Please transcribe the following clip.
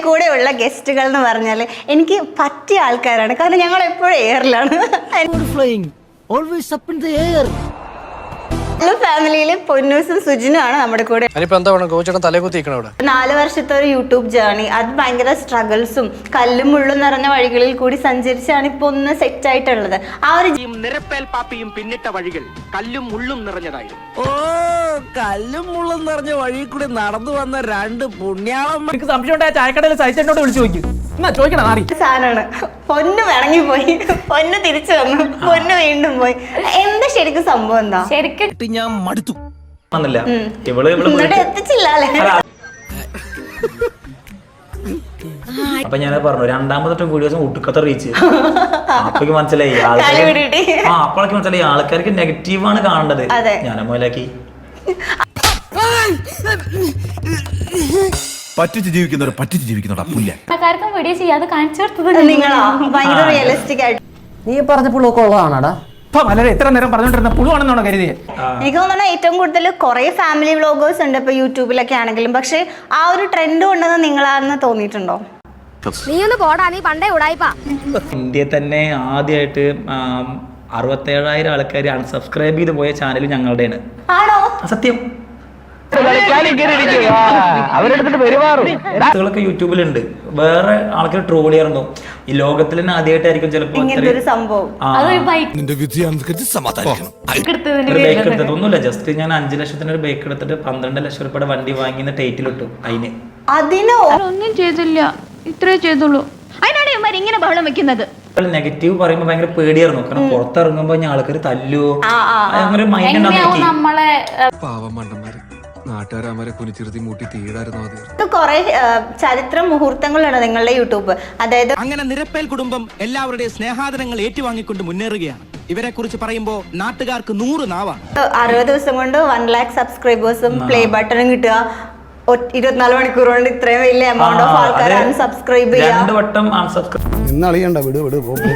കൂടെ ഉള്ള ഗസ്റ്റുകൾ എന്ന് പറഞ്ഞാൽ എനിക്ക് പറ്റിയ ആൾക്കാരാണ്. കാരണം ഞങ്ങൾ എപ്പോഴും എയറിലാണ് flying, always up in the air. ഫാമിലിയിൽ പൊന്നൂസും സുജിനും ആണ് നമ്മുടെ കൂടെ. നാല് വർഷത്തെ ഒരു യൂട്യൂബ് ജേർണി അത് ഭയങ്കര സ്ട്രഗിൾസും കല്ലും മുള്ളും നിറഞ്ഞ വഴികളിൽ കൂടി സഞ്ചരിച്ചാണ് ഇപ്പൊ ഒന്ന് സെറ്റ് ആയിട്ടുള്ളത്. ആ ഒരു നിറപ്പേൽ നിരപ്പേൽ പാപ്പിയും പിന്നിട്ട വഴികൾ കല്ലും മുള്ളും നിറഞ്ഞതായിരുന്നു. ഓ! കല്ലും മുള്ളും നിറഞ്ഞ വഴി കൂടി നടന്നു വന്ന രണ്ട് പുണ്യാളം എനിക്ക് സംശയം ഉണ്ടായ ചായക്കടയിൽ സൈസെന്നോട് വിളിച്ചു ചോദിക്കും. എന്നാ ചോദിക്കണം മാറി. സാധനമാണ്. പൊന്ന് പോയി. പൊന്ന് തിരിച്ചു വന്നു. പൊന്ന് വീണ്ടും പോയി. എന്താ ശരിക്കും സംഭവം എന്താ? ശരിക്കും ഞാൻ മടുത്തു. വന്നില്ല ഇവൾ ഇവൾ എന്നിട്ട് എത്തിച്ചില്ല അല്ലേ അപ്പൊ ഞാൻ പറഞ്ഞു രണ്ടാമത്തെ വീഡിയോസ് ഒട്ടുക്കത്തെ റീച്ച് അപ്പൊക്ക് മനസ്സിലായി കളി ആൾക്കാർക്ക് ആ അപ്പോഴൊക്കെ മനസ്സിലായി ആൾക്കാർക്ക് നെഗറ്റീവ് ആണ് കാണേണ്ടത്. ഞാനമ്മലാക്കി ഞാൻ പറ്റിച്ച് ജീവിക്കുന്നവർ പറ്റിച്ച് ജീവിക്കുന്നവർ പുല്ല. ആൾക്കാർക്കും വീഡിയോ ചെയ്യാതെ കാണിച്ചു കൊടുത്തത് നിങ്ങളാ. ഭയങ്കര റിയലിസ്റ്റിക് ആയിട്ട്. നീ പറഞ്ഞപ്പോഴൊക്കെ ഉള്ളതാണാടാ. ഇപ്പൊ വളരെ എത്ര നേരം പറഞ്ഞോണ്ടിരുന്ന പുളുവാണെന്നാണോ കരുതിയത് എനിക്ക് തോന്നുന്നു ഏറ്റവും കൂടുതൽ കുറെ ഫാമിലി വ്ളോഗേഴ്സ് ഉണ്ട് ഇപ്പൊ യൂട്യൂബിലൊക്കെ ആണെങ്കിലും. പക്ഷെ ആ ഒരു ട്രെൻഡ് ഉണ്ടെന്ന് നിങ്ങളാണെന്ന് തോന്നിയിട്ടുണ്ടോ? നീ ഒന്ന് പോടാ. നീ പണ്ടേ ഉടായിപ്പാ. ഇന്ത്യയിൽ തന്നെ ആദ്യമായിട്ട് അറുപത്തേഴായിരം ആൾക്കാർ അൺസബ്സ്ക്രൈബ് ചെയ്ത് പോയ ചാനൽ ഞങ്ങളുടെയാണ്. സത്യം. അവരെടുത്തിട്ട് യൂട്യൂബിലുണ്ട്. വേറെ ആൾക്കാർ ട്രോൾ ചെയ്യാറുണ്ടോ? ഈ ലോകത്തിൽ തന്നെ ആദ്യമായിട്ടായിരിക്കും ചിലപ്പോൾ ഒരു സംഭവം. അതൊരു ബൈക്ക് എടുത്തത് ഒന്നുമില്ല ജസ്റ്റ് ഞാൻ അഞ്ചു ലക്ഷത്തിന് ഒരു ബൈക്ക് എടുത്തിട്ട് പന്ത്രണ്ട് ലക്ഷം രൂപയുടെ വണ്ടി വാങ്ങി ടൈറ്റിൽ ഇട്ടു അതിന്. അതിനോ? ഒന്നും ചെയ്തില്ല. ഇത്രേ ചെയ്തുള്ളൂ. അതിനാണ് ഇവന്മാർ ഇങ്ങനെ ബഹളം വെക്കുന്നത്. നെഗറ്റീവ് പറയുമ്പോൾ ഭയങ്കര പേടിയായിരുന്നു. കാരണം പുറത്തിറങ്ങുമ്പോൾ ഞാൻ ആൾക്കാർ തല്ലുവോ ആ. അങ്ങനെ മൈൻഡ് കുനിച്ചിരുത്തി മൂട്ടി തീടായിരുന്നു മതി കുറെ ചരിത്ര മുഹൂർത്തങ്ങളാണ് നിങ്ങളുടെ യൂട്യൂബ്. അതായത് അങ്ങനെ നിരപ്പേൽ കുടുംബം എല്ലാവരുടെയും സ്നേഹാദരങ്ങൾ ഏറ്റുവാങ്ങിക്കൊണ്ട് മുന്നേറുകയാണ്. ഇവരെ കുറിച്ച് പറയുമ്പോൾ നാട്ടുകാർക്ക് നൂറ് നാവാണ്. അറുപത് ദിവസം കൊണ്ട് വൺ ലാക്ക് സബ്സ്ക്രൈബേഴ്സും പ്ലേ ബട്ടണും കിട്ടുക. ഇരുപത്തിനാല് മണിക്കൂർ കൊണ്ട് ഇത്രയും വലിയ എമൗണ്ട് ഓഫ് ആൾക്കാർ അൺസബ്സ്ക്രൈബ് ചെയ്യാം രണ്ട് വട്ടം അൺസബ്സ്ക്രൈബ് ഇന്നളിയണ്ട വിട് വിട് പോ, പോ.